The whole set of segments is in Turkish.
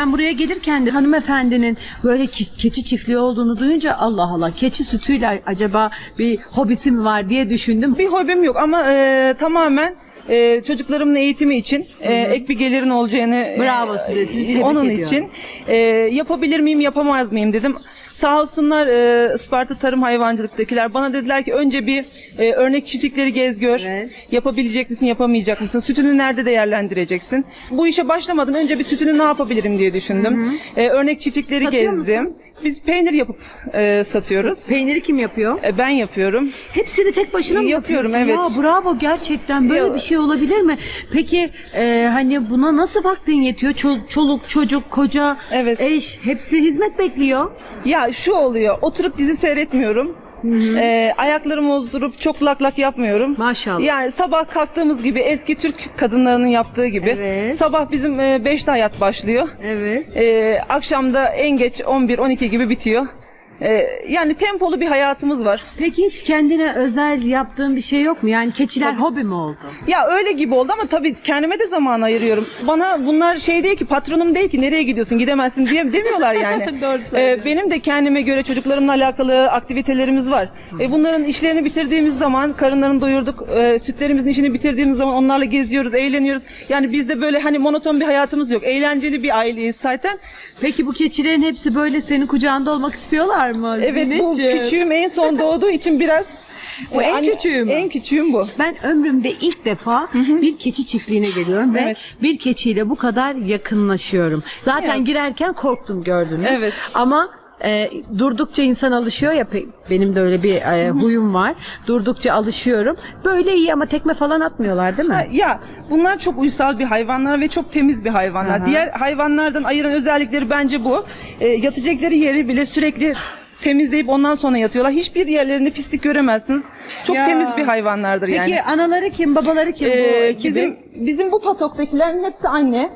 Ben buraya gelirken de hanımefendinin böyle ki- keçi çiftliği olduğunu duyunca Allah Allah keçi sütüyle acaba bir hobisi mi var diye düşündüm. Bir hobim yok ama e, tamamen e, çocuklarımın eğitimi için e, ek bir gelirin olacağını e, Bravo size, sizi tebrik onun ediyorum. için e, yapabilir miyim yapamaz mıyım dedim. Sağ olsunlar e, Isparta Tarım Hayvancılık'takiler bana dediler ki önce bir e, örnek çiftlikleri gez gör. Evet. Yapabilecek misin yapamayacak mısın? Sütünü nerede değerlendireceksin? Bu işe başlamadan önce bir sütünü ne yapabilirim diye düşündüm. E, örnek çiftlikleri Satıyor gezdim. Biz peynir yapıp e, satıyoruz. Peyniri kim yapıyor? E, ben yapıyorum. Hepsini tek başına mı Yapıyorum, yapıyorsun? evet. Ya bravo gerçekten böyle Ya- bir şey olabilir mi? Peki e, hani buna nasıl vaktin yetiyor? Çol- çoluk, çocuk, koca, Evet. eş hepsi hizmet bekliyor. Ya şu oluyor. Oturup dizi seyretmiyorum. Ee, ayaklarımı uzdurup çok lak lak yapmıyorum. Maşallah. Yani sabah kalktığımız gibi eski Türk kadınlarının yaptığı gibi. Evet. Sabah bizim 5'te hayat başlıyor. Evet. Ee, akşamda en geç 11-12 gibi bitiyor. Ee, yani tempolu bir hayatımız var. Peki hiç kendine özel yaptığın bir şey yok mu? Yani keçiler hobi mi oldu? Ya öyle gibi oldu ama tabii kendime de zaman ayırıyorum. Bana bunlar şey değil ki patronum değil ki nereye gidiyorsun gidemezsin diye demiyorlar yani. Doğru Ee, benim de kendime göre çocuklarımla alakalı aktivitelerimiz var. E, bunların işlerini bitirdiğimiz zaman karınlarını doyurduk. e, sütlerimizin işini bitirdiğimiz zaman onlarla geziyoruz, eğleniyoruz. Yani bizde böyle hani monoton bir hayatımız yok. Eğlenceli bir aileyiz zaten. Peki bu keçilerin hepsi böyle senin kucağında olmak istiyorlar mı? Evet bu Zinetciğim? küçüğüm en son doğduğu için biraz Bu en küçüğü mü? En küçüğüm bu. Ben ömrümde ilk defa bir keçi çiftliğine geliyorum ve Evet. bir keçiyle bu kadar yakınlaşıyorum. Zaten Evet. girerken korktum gördünüz. Evet. Ama e, durdukça insan alışıyor ya pe- benim de öyle bir e, huyum var. Durdukça alışıyorum. Böyle iyi ama tekme falan atmıyorlar değil mi? Ya bunlar çok uysal bir hayvanlar ve çok temiz bir hayvanlar. Diğer hayvanlardan ayıran özellikleri bence bu. E, yatacakları yeri bile sürekli temizleyip ondan sonra yatıyorlar. Hiçbir yerlerinde pislik göremezsiniz. Çok Ya. temiz bir hayvanlardır Peki yani. anaları kim, babaları kim bu Ee, ekibin? bizim bizim bu patoktakilerin hepsi anne.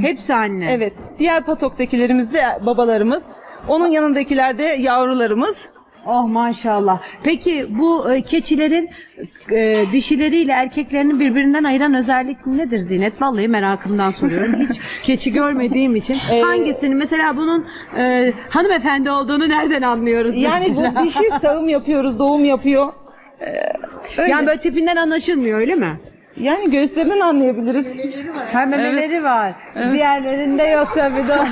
Hepsi anne. Evet. Diğer patoktakilerimiz de babalarımız. Onun yanındakiler de yavrularımız. Oh maşallah. Peki bu e, keçilerin e, dişileriyle erkeklerini birbirinden ayıran özellik nedir Zinet? Vallahi merakımdan soruyorum. Hiç keçi görmediğim için. Ee, Hangisini mesela bunun e, hanımefendi olduğunu nereden anlıyoruz? Yani mesela? bu dişi sağım yapıyoruz, doğum yapıyor. Ee, öyle. Yani böyle tipinden anlaşılmıyor öyle mi? Yani göğüslerinden anlayabiliriz. Ha memeleri Evet. var. Diğerlerinde yok tabii de.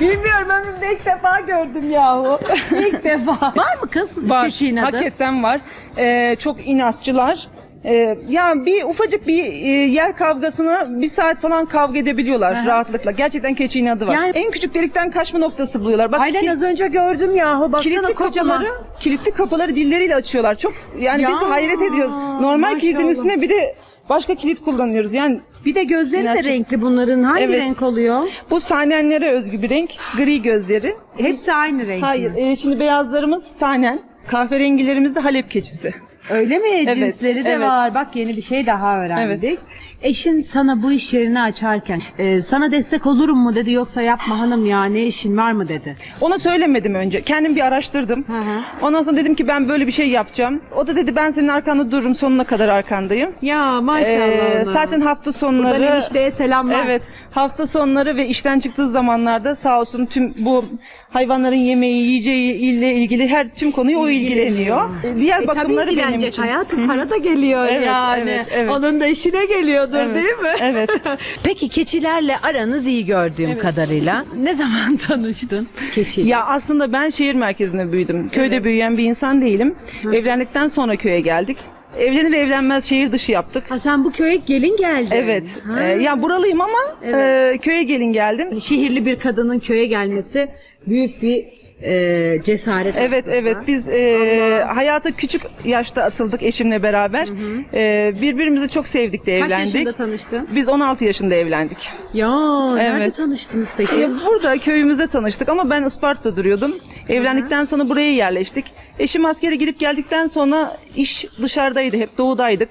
Bilmiyorum ömrümde ilk defa gördüm yahu. İlk defa. Var mı kız var. keçi inadı? Hakikaten var. Ee, çok inatçılar. Ee, ya bir ufacık bir e, yer kavgasını bir saat falan kavga edebiliyorlar rahatlıkla. Gerçekten keçi inadı var. Yani- en küçük delikten kaçma noktası buluyorlar. Bak Aynen ki- az önce gördüm yahu. Baksana kilitli kocaman. kapıları, kilitli kapıları dilleriyle açıyorlar. Çok yani Ya, biz hayret ediyoruz. Normal maşallah. kilidin üstüne bir de başka kilit kullanıyoruz. Yani Bir de gözleri de İnatçı. renkli bunların. Hangi Evet. renk oluyor? bu sahnenlere özgü bir renk. Gri gözleri. Hepsi aynı renk. Hayır. mi? e, şimdi beyazlarımız sahnen. Kahverengilerimiz de Halep keçisi. Öyle mi? Evet, Cinsleri de evet. var. Bak yeni bir şey daha öğrendik. Evet. Eşin sana bu iş yerini açarken e, sana destek olurum mu dedi yoksa yapma hanım ya ne işin var mı dedi. Ona söylemedim önce. Kendim bir araştırdım. hı. Ondan sonra dedim ki ben böyle bir şey yapacağım. O da dedi ben senin arkanda dururum sonuna kadar arkandayım. Ya maşallah. Ee, zaten hafta Buradan sonları enişteye selamlar. Evet. Hafta sonları ve işten çıktığı zamanlarda sağ olsun tüm bu hayvanların yemeği, yiyeceği ile ilgili her tüm konuyu o ilgileniyor. Ee, Diğer E, bakımları tabii benim için. hayatım para da geliyor Evet, yani. evet, evet. Onun da işine geliyordur Evet, değil mi? evet. Peki keçilerle aranız iyi gördüğüm kadarıyla. Ne zaman tanıştın keçiyle? Ya aslında ben şehir merkezinde büyüdüm. Köyde büyüyen bir insan değilim. Evlendikten sonra köye geldik. Evlenir evlenmez şehir dışı yaptık. Ha, sen bu köye gelin geldin. Evet. Ha. Ee, ya buralıyım ama e, köye gelin geldim. Şehirli bir kadının köye gelmesi büyük bir e, cesaret. Evet aslında. evet biz e, hayata küçük yaşta atıldık eşimle beraber. E, birbirimizi çok sevdik de Kaç evlendik. yaşında tanıştın? Biz 16 yaşında evlendik. Ya nerede Evet. tanıştınız peki? E, burada köyümüzde tanıştık ama ben Isparta'da duruyordum. Evlendikten sonra buraya yerleştik. Eşim askere gidip geldikten sonra iş dışarıdaydı hep doğudaydık.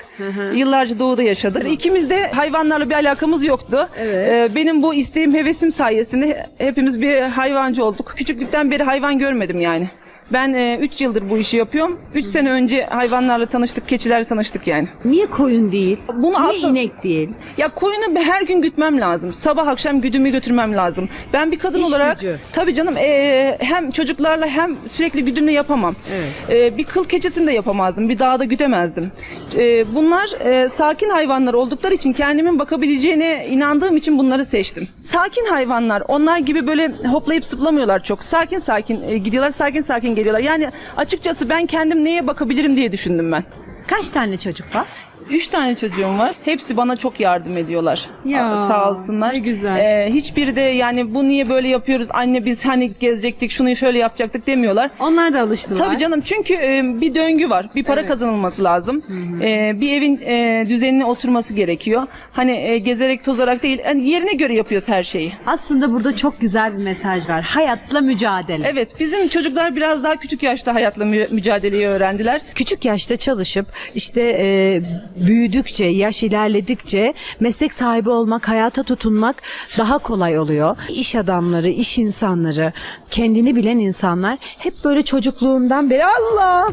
Yıllarca doğuda yaşadık. İkimiz de hayvanlarla bir alakamız yoktu. Evet. E, benim bu isteğim hevesim sayesinde hepimiz bir hayvancı olduk. Küçüklükten beri hayvan görmedim yani. Ben 3 yıldır bu işi yapıyorum. 3 sene önce hayvanlarla tanıştık, keçilerle tanıştık yani. Niye koyun değil? Bunu Niye asıl- inek değil? Ya koyunu her gün gütmem lazım. Sabah akşam güdümü götürmem lazım. Ben bir kadın İş olarak gücü. tabii canım e, hem çocuklarla hem sürekli güdümle yapamam. Evet. E, bir kıl keçisini de yapamazdım. Bir dağda gütemezdim. E, bunlar e, sakin hayvanlar oldukları için kendimin bakabileceğine inandığım için bunları seçtim. Sakin hayvanlar. Onlar gibi böyle hoplayıp zıplamıyorlar çok. Sakin sakin e, gidiyorlar, sakin sakin geliyorlar. Yani açıkçası ben kendim neye bakabilirim diye düşündüm ben. Kaç tane çocuk var? Üç tane çocuğum var. Hepsi bana çok yardım ediyorlar. Ya, Sağ olsunlar. ne güzel. Ee, hiçbiri de yani bu niye böyle yapıyoruz anne biz hani gezecektik şunu şöyle yapacaktık demiyorlar. Onlar da alıştılar. Tabii canım çünkü e, bir döngü var. Bir para kazanılması lazım. E, bir evin e, düzenine oturması gerekiyor. Hani e, gezerek tozarak değil yani yerine göre yapıyoruz her şeyi. Aslında burada çok güzel bir mesaj var. Hayatla mücadele. Evet bizim çocuklar biraz daha küçük yaşta hayatla mü- mücadeleyi öğrendiler. Küçük yaşta çalışıp işte e, büyüdükçe, yaş ilerledikçe meslek sahibi olmak, hayata tutunmak daha kolay oluyor. İş adamları, iş insanları, kendini bilen insanlar hep böyle çocukluğundan beri Allah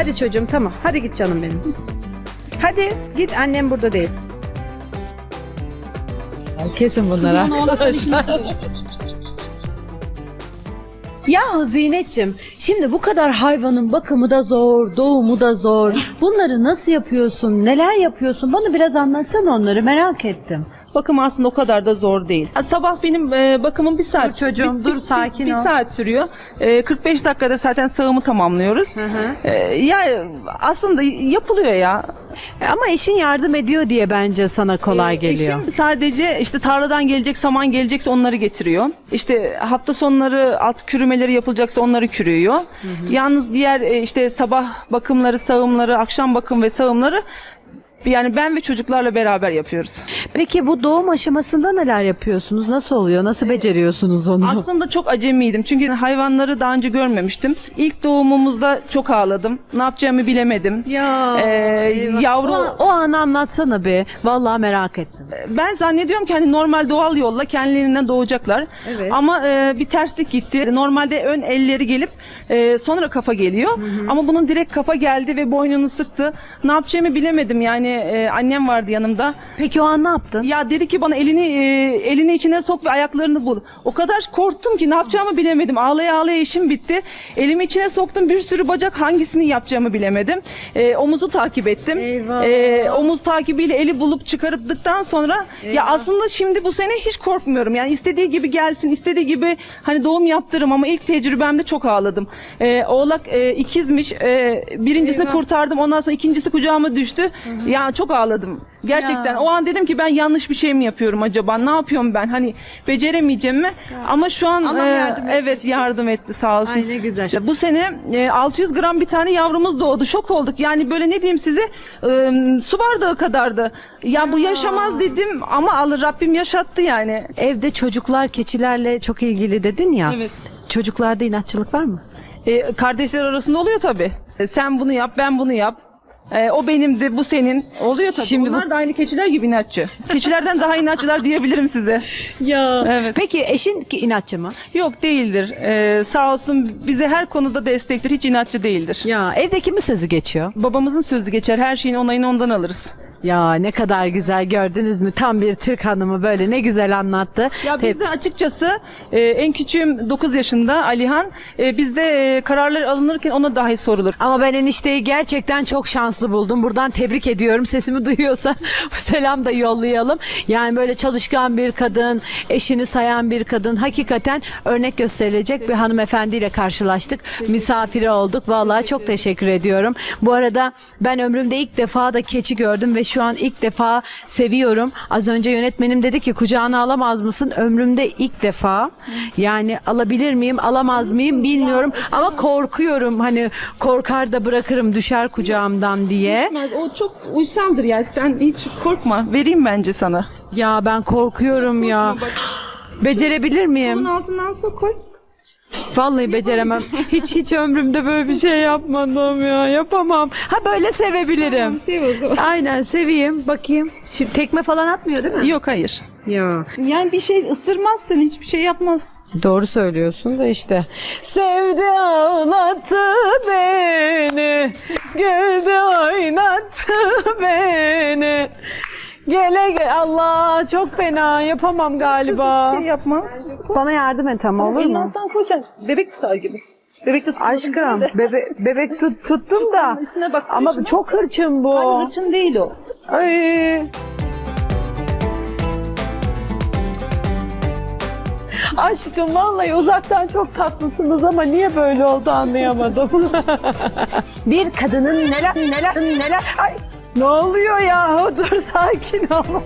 Hadi çocuğum tamam. Hadi git canım benim. Hadi git annem burada değil. Kesin bunlara. Yahu Zinet'cim şimdi bu kadar hayvanın bakımı da zor, doğumu da zor. Bunları nasıl yapıyorsun, neler yapıyorsun? Bana biraz anlatsana onları merak ettim. Bakım aslında o kadar da zor değil. Sabah benim e, bakımım bir saat. Dur çocuğum, bir, dur, bir- sakin bir, ol. saat sürüyor. E, 45 dakikada zaten sağımı tamamlıyoruz. E, ya aslında yapılıyor ya. Ama eşin yardım ediyor diye bence sana kolay E, geliyor. Eşim sadece işte tarladan gelecek saman gelecekse onları getiriyor. İşte hafta sonları alt kürümeleri yapılacaksa onları kürüyor. Yalnız diğer e, işte sabah bakımları, sağımları, akşam bakım ve sağımları yani ben ve çocuklarla beraber yapıyoruz. Peki bu doğum aşamasında neler yapıyorsunuz? Nasıl oluyor? Nasıl beceriyorsunuz onu? Aslında çok acemiydim çünkü hayvanları daha önce görmemiştim. İlk doğumumuzda çok ağladım. Ne yapacağımı bilemedim. Ya, Ee, yavru O, o anı anlatsana bir. Vallahi merak ettim. ben zannediyorum ki hani normal doğal yolla kendilerinden doğacaklar. Evet. Ama e, bir terslik gitti. Normalde ön elleri gelip e, sonra kafa geliyor. Ama bunun direkt kafa geldi ve boynunu sıktı. Ne yapacağımı bilemedim. Yani e, annem vardı yanımda. Peki o an ne yaptın? Ya dedi ki bana elini e, elini içine sok ve ayaklarını bul. O kadar korktum ki ne yapacağımı bilemedim. Ağlaya ağlaya işim bitti. Elimi içine soktum bir sürü bacak hangisini yapacağımı bilemedim. E, omuzu takip ettim. Eyvah. E, omuz takibiyle eli bulup çıkarıptıktan sonra ya aslında şimdi bu sene hiç korkmuyorum. Yani istediği gibi gelsin, istediği gibi hani doğum yaptırırım ama ilk tecrübemde çok ağladım. E, oğlak e, ikizmiş. E, birincisini kurtardım. Ondan sonra ikincisi kucağıma düştü. Yani çok ağladım. Gerçekten. Ya. O an dedim ki ben yanlış bir şey mi yapıyorum acaba? Ne yapıyorum ben? Hani beceremeyeceğim mi? Ama şu an Allah e, yardım etmiş. evet yardım etti sağ olsun. Ay ne güzel. İşte bu sene e, 600 gram bir tane yavrumuz doğdu. Şok olduk. Yani böyle ne diyeyim size? E, su bardağı kadardı. Ya bu yaşamaz dedim ama alır Rabbim yaşattı yani. Evde çocuklar keçilerle çok ilgili dedin ya. Evet. Çocuklarda inatçılık var mı? E, kardeşler arasında oluyor tabii. E, sen bunu yap, ben bunu yap. E, o benimdi, bu senin. Oluyor tabii. Şimdi bu- Bunlar da aynı keçiler gibi inatçı. Keçilerden daha inatçılar diyebilirim size. Ya. Evet. Peki eşin ki inatçı mı? Yok değildir. E, sağ olsun bize her konuda destektir. Hiç inatçı değildir. Ya evde kimin sözü geçiyor? Babamızın sözü geçer. Her şeyin onayını ondan alırız. Ya ne kadar güzel gördünüz mü? Tam bir Türk hanımı böyle ne güzel anlattı. Ya Tep- bizde açıkçası e, en küçüğüm 9 yaşında Alihan. E, bizde e, kararlar alınırken ona dahi sorulur. Ama ben enişteyi gerçekten çok şanslı buldum. Buradan tebrik ediyorum. Sesimi duyuyorsa selam da yollayalım. Yani böyle çalışkan bir kadın, eşini sayan bir kadın. Hakikaten örnek gösterilecek bir hanımefendiyle karşılaştık. Misafiri olduk. Vallahi çok teşekkür ediyorum. Bu arada ben ömrümde ilk defa da keçi gördüm ve şu an ilk defa seviyorum. Az önce yönetmenim dedi ki kucağına alamaz mısın? Ömrümde ilk defa. Yani alabilir miyim, alamaz mıyım bilmiyorum ama korkuyorum. Hani korkar da bırakırım düşer kucağımdan diye. O çok uysaldır yani sen hiç korkma. Vereyim bence sana. Ya ben korkuyorum ya. Becerebilir Bunun miyim? altından sok koy. Vallahi beceremem. Hiç hiç ömrümde böyle bir şey yapmadım ya. Yapamam. Ha böyle sevebilirim. Sev o zaman. Aynen seveyim. Bakayım. Şimdi tekme falan atmıyor değil mi? Yok hayır. Ya. Yani bir şey ısırmaz seni hiçbir şey yapmaz. Doğru söylüyorsun da işte. Sevdi ağlattı beni. Güldü oynattı beni. Gele gele. Allah çok fena. Yapamam galiba. Hiçbir şey yapmaz. Bana yardım et ama olur mu? koy sen. Bebek tutar gibi. Bebek tutar. Aşkım bebe bebek tut, tuttum da. Üstüne bak. Ama çok hırçın bu. Hayır, hırçın değil o. Ay. Aşkım vallahi uzaktan çok tatlısınız ama niye böyle oldu anlayamadım. Bir kadının neler neler neler ay ne oluyor ya? Dur sakin ol.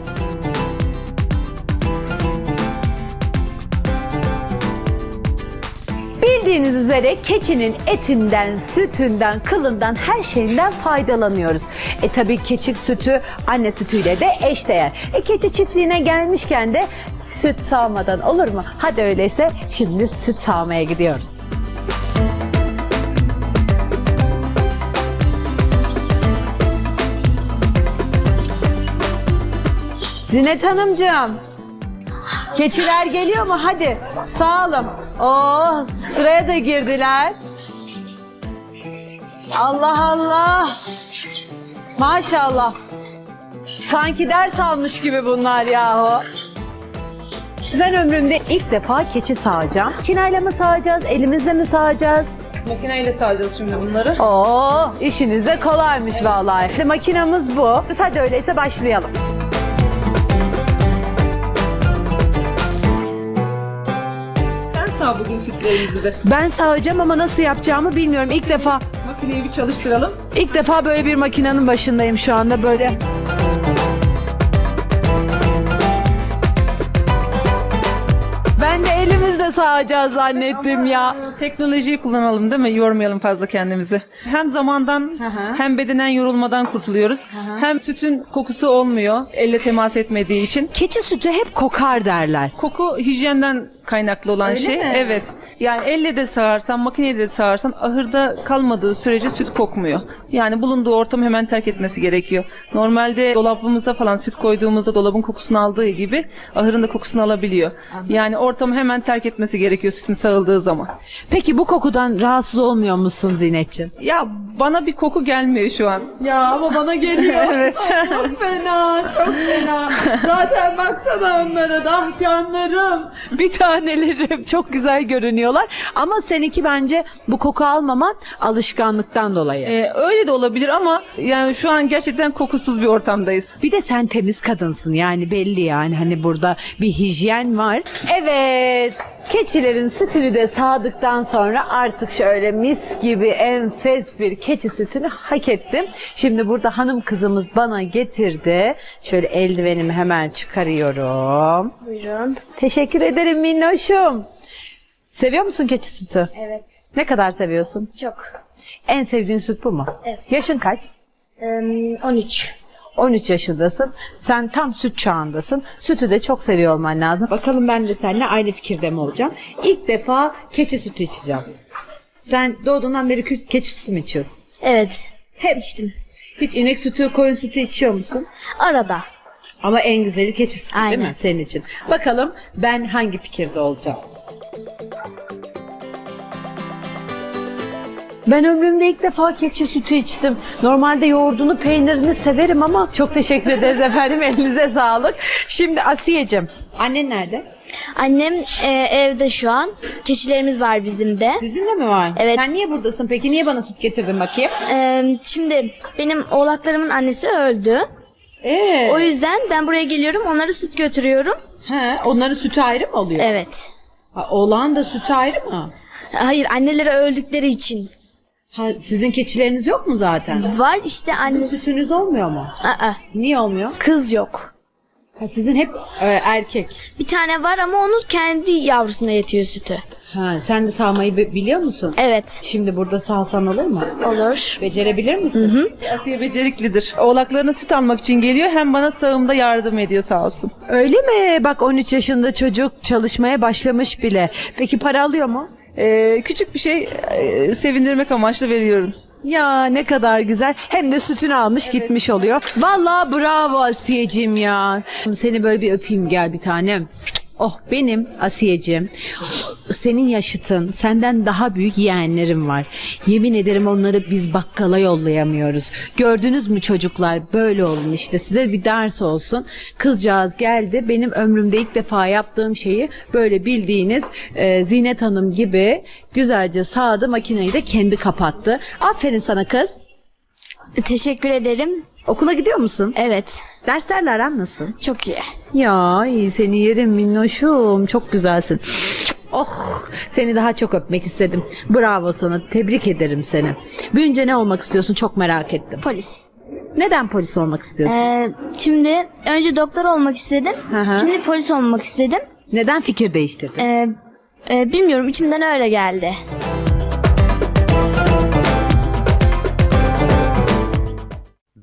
Bildiğiniz üzere keçinin etinden, sütünden, kılından, her şeyinden faydalanıyoruz. E tabii keçi sütü anne sütüyle de eşdeğer. E keçi çiftliğine gelmişken de süt sağmadan olur mu? Hadi öyleyse şimdi süt sağmaya gidiyoruz. Zinet Hanımcığım. Keçiler geliyor mu? Hadi sağalım. Oh sıraya da girdiler. Allah Allah. Maşallah. Sanki ders almış gibi bunlar yahu. Ben ömrümde ilk defa keçi sağacağım. Kinayla mı sağacağız, elimizle mi sağacağız? Makineyle sağacağız şimdi bunları. Oo, işiniz de kolaymış vallahi. İşte makinamız bu. Hadi öyleyse başlayalım. Sağ bugün sütlerimizi de. Ben sağacağım ama nasıl yapacağımı bilmiyorum. İlk defa Makineyi bir çalıştıralım. İlk defa böyle bir makinenin başındayım şu anda böyle. Ben de elimizle sağacağız zannettim ya. Teknolojiyi kullanalım değil mi? Yormayalım fazla kendimizi. Hem zamandan hem bedenen yorulmadan kurtuluyoruz. Hem sütün kokusu olmuyor elle temas etmediği için. Keçi sütü hep kokar derler. Koku hijyenden kaynaklı olan Öyle şey. mi? Evet. Yani elle de sağarsan, makineyle de sağarsan ahırda kalmadığı sürece süt kokmuyor. Yani bulunduğu ortamı hemen terk etmesi gerekiyor. Normalde dolabımızda falan süt koyduğumuzda dolabın kokusunu aldığı gibi ahırın da kokusunu alabiliyor. Yani ortamı hemen terk etmesi gerekiyor sütün sağıldığı zaman. Peki bu kokudan rahatsız olmuyor musun Zinetciğim? Ya bana bir koku gelmiyor şu an. Ya ama bana geliyor. Evet. çok fena, çok fena. Zaten baksana onlara da canlarım. Bir tanelerim çok güzel görünüyorlar. Ama seninki bence bu koku almaman alışkanlıktan dolayı. Ee, öyle de olabilir ama yani şu an gerçekten kokusuz bir ortamdayız. Bir de sen temiz kadınsın yani belli yani hani burada bir hijyen var. Evet keçilerin sütünü de sağdıktan sonra artık şöyle mis gibi enfes bir keçi sütünü hak ettim. Şimdi burada hanım kızımız bana getirdi. Şöyle eldivenimi hemen çıkarıyorum. Buyurun. Teşekkür ederim minnoşum. Seviyor musun keçi sütü? Evet. Ne kadar seviyorsun? Çok. En sevdiğin süt bu mu? Evet. Yaşın kaç? Ee, 13. 13 yaşındasın. Sen tam süt çağındasın. Sütü de çok seviyor olman lazım. Bakalım ben de seninle aynı fikirde mi olacağım? İlk defa keçi sütü içeceğim. Sen doğduğundan beri kü- keçi sütü mü içiyorsun? Evet. Hep içtim. Hiç inek sütü, koyun sütü içiyor musun? Arada. Ama en güzeli keçi sütü değil Aynen. mi senin için? Bakalım ben hangi fikirde olacağım? Ben ömrümde ilk defa keçi sütü içtim. Normalde yoğurdunu, peynirini severim ama çok teşekkür ederiz efendim. Elinize sağlık. Şimdi Asiye'cim, annen nerede? Annem e, evde şu an. Keçilerimiz var bizim de. Sizinle mi var? Evet. Sen niye buradasın peki? Niye bana süt getirdin bakayım? Ee, şimdi benim oğlaklarımın annesi öldü. Ee, O yüzden ben buraya geliyorum. Onlara süt götürüyorum. he, onların sütü ayrı mı oluyor? Evet. Ha, oğlan da sütü ayrı mı? Hayır anneleri öldükleri için. Ha, sizin keçileriniz yok mu zaten? Var işte annesi. Sütünüz olmuyor mu? Aa, Niye olmuyor? kız yok. Ha, sizin hep e, erkek. Bir tane var ama onun kendi yavrusuna yetiyor sütü. Ha, sen de sağmayı bi- biliyor musun? Evet. Şimdi burada sağsan olur mu? Olur. Becerebilir misin? Asiye beceriklidir. Oğlaklarına süt almak için geliyor hem bana sağımda yardım ediyor sağ olsun. Öyle mi? Bak 13 yaşında çocuk çalışmaya başlamış bile. Peki para alıyor mu? E, küçük bir şey e, sevindirmek amaçlı veriyorum. Ya ne kadar güzel. Hem de sütünü almış gitmiş oluyor. Vallahi bravo Asiyeciğim ya. Seni böyle bir öpeyim gel bir tanem. Oh benim Asiyeciğim. Senin yaşıtın, senden daha büyük yeğenlerim var. Yemin ederim onları biz bakkala yollayamıyoruz. Gördünüz mü çocuklar böyle olun işte size bir ders olsun. Kızcağız geldi benim ömrümde ilk defa yaptığım şeyi böyle bildiğiniz e, Zinet Hanım gibi güzelce sağdı makineyi de kendi kapattı. Aferin sana kız. Teşekkür ederim. Okula gidiyor musun? Evet. Derslerle aran nasıl? Çok iyi. Ya iyi seni yerim minnoşum. Çok güzelsin. Oh seni daha çok öpmek istedim. Bravo sana. Tebrik ederim seni. Büyünce ne olmak istiyorsun çok merak ettim. Polis. Neden polis olmak istiyorsun? Ee, şimdi önce doktor olmak istedim. Hı. Şimdi polis olmak istedim. Neden fikir değiştirdin? Ee, e, bilmiyorum içimden öyle geldi.